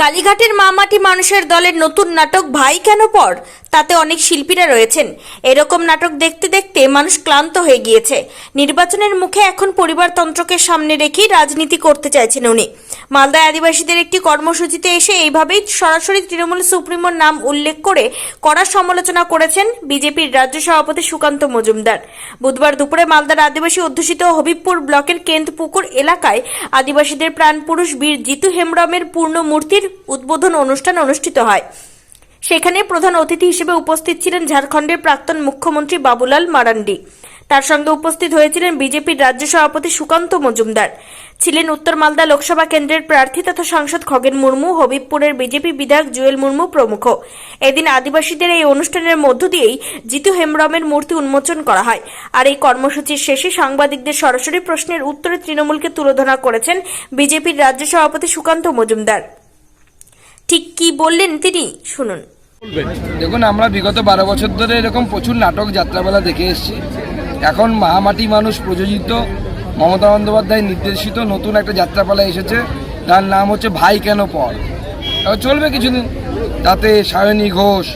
কালীঘাটের মামাটি মানুষের দলের নতুন নাটক ভাই কেন পর? তাতে অনেক শিল্পীরা রয়েছেন। এরকম নাটক দেখতে দেখতে মানুষ ক্লান্ত হয়ে গিয়েছে। নির্বাচনের মুখে এখন পরিবারতন্ত্রকে সামনে রেখেই রাজনীতি করতে চাইছেন উনি। মালদায় আদিবাসীদের একটি কর্মসূচিতে এসে এইভাবেই সরাসরি তৃণমূল সুপ্রিমোর নাম উল্লেখ করে কড়া সমালোচনা করেছেন বিজেপির রাজ্য সভাপতি সুকান্ত মজুমদার। বুধবার দুপুরে মালদার আদিবাসী অধ্যুষিত হবিবপুর ব্লকের কেন্দ্রপুকুর এলাকায় আদিবাসীদের প্রাণপুরুষ বীর জিতু হেমব্রমের পূর্ণ মূর্তির উদ্বোধন অনুষ্ঠান অনুষ্ঠিত হয়। সেখানে প্রধান অতিথি হিসেবে উপস্থিত ছিলেন ঝাড়খণ্ডের প্রাক্তন মুখ্যমন্ত্রী বাবুলাল মারান্ডি। তার সঙ্গে উপস্থিত হয়েছিলেন বিজেপির রাজ্য সভাপতি সুকান্ত মজুমদার। ছিলেন উত্তর মালদা লোকসভা কেন্দ্রের প্রার্থী তথা সাংসদ খগেন মুর্মু, হবিবপুরের বিজেপি বিধায়ক জুয়েল মুর্মু প্রমুখ। এদিন আদিবাসীদের এই অনুষ্ঠানের মধ্য দিয়েই জিতু হেমব্রমের মূর্তি উন্মোচন করা হয়। আর এই কর্মসূচির শেষে সাংবাদিকদের সরাসরি প্রশ্নের উত্তরে তৃণমূলকে তুলোধনা করেছেন বিজেপির রাজ্য সভাপতি সুকান্ত মজুমদার। ঠিক কি বললেন তিনি? শুনুন। দেখুন, আমরা বিগত বারো বছর ধরে এরকম প্রচুর নাটক যাত্রাবেলা দেখে এসেছি। এখন মাহামাটি মানুষ প্রযোজিত মমতা বন্দ্যোপাধ্যায় নির্দেশিত নতুন একটা যাত্রাপালা এসেছে। তার নাম হচ্ছে ভাই কেন পর। এবার চলবে কিছুদিন। তাতে সায়নী ঘোষ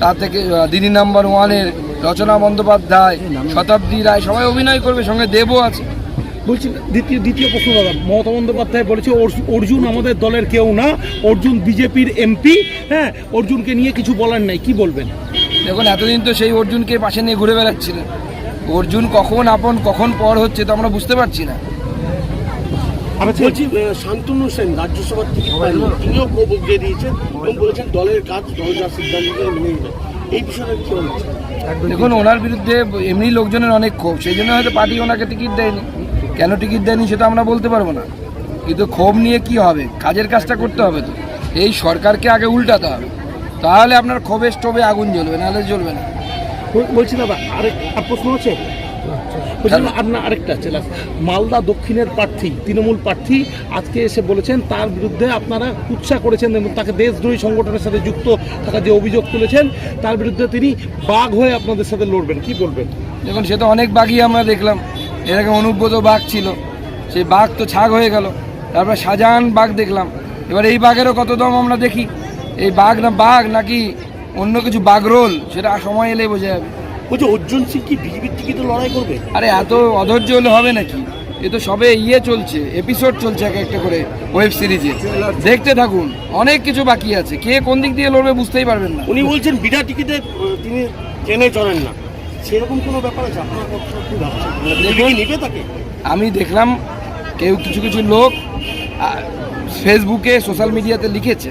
তা থেকে দিদি নাম্বার ওয়ানের রচনা বন্দ্যোপাধ্যায় শতাব্দী রায় সবাই অভিনয় করবে সঙ্গে দেবও আছে। বলছি দ্বিতীয় দ্বিতীয় প্রশ্ন দাদা। মমতা বন্দ্যোপাধ্যায় বলেছে অর্জুন আমাদের দলের কেউ না। অর্জুন বিজেপির এমপি। হ্যাঁ অর্জুনকে নিয়ে কিছু বলার নাই। কি বলবেন? দেখুন এতদিন তো সেই অর্জুনকে পাশে নিয়ে ঘুরে বেড়াচ্ছিলেন। অর্জুন কখন আপন কখন পর হচ্ছে তো আমরা বুঝতে পারছি না। আচ্ছা বলছি শান্তনু সেন রাজ্যসভার টিকিট পাননি তিনিও ক্ষোভ উগড়ে দিয়েছেন এবং বলেছেন দলের কাজ দল যা সিদ্ধান্ত মেনে নেবে এই বিষয়টা কি হচ্ছে দেখুন ওনার বিরুদ্ধে এমনি লোকজনের অনেক ক্ষোভ সেই জন্য হয়তো পার্টি ওনাকে টিকিট দেয়নি। কেন টিকিট দেয়নি সেটা আমরা বলতে পারব না। কিন্তু ক্ষোভ নিয়ে কি হবে? কাজের কাজটা করতে হবে তো। এই সরকারকে আগে উল্টাতে হবে। তাহলে আপনার ক্ষোভে স্টোভে আগুন জ্বলবে নাহলে জ্বলবে না। বলছি দাদা আরেক আর প্রশ্ন আছে? আপনার আরেকটা আছে। মালদা দক্ষিণের প্রার্থী তৃণমূল প্রার্থী আজকে এসে বলেছেন তার বিরুদ্ধে আপনারা কুৎসা করেছেন এবং তাকে দেশদ্রোহী সংগঠনের সাথে যুক্ত থাকা যে অভিযোগ তুলেছেন তার বিরুদ্ধে তিনি বাঘ হয়ে আপনাদের সাথে লড়বেন। কি বলবেন? দেখুন সে তো অনেক বাঘই আমরা দেখলাম। এর আগে অনুব্রত বাঘ ছিল। সেই বাঘ তো ছাগ হয়ে গেল। তারপর শাহজাহান বাঘ দেখলাম। এবার এই বাঘেরও কত দম আমরা দেখি? এই বাঘ না বাঘ নাকি অন্য কিছু বাঘ রোল সেটা সময় এলে বোঝা যাবে। বলছি অর্জুন সিং কি বিজেপির টিকিটে লড়াই করবে? আরে এত অধৈর্য হলে হবে নাকি? এ তো সবে ইয়ে চলছে এপিসোড চলছে এক একটা করে ওয়েব সিরিজে দেখতে থাকুন অনেক কিছু বাকি আছে। কে কোন দিক দিয়ে লড়বে বুঝতেই পারবেন না। উনি বলছেন বিনা টিকিটে তিনি ট্রেনে চড়েন না। সেরকম কোনো ব্যাপার আছে? আপনার কি নেবে তাকে? আমি দেখলাম কেউ কিছু কিছু লোক ফেসবুকে সোশ্যাল মিডিয়াতে লিখেছে।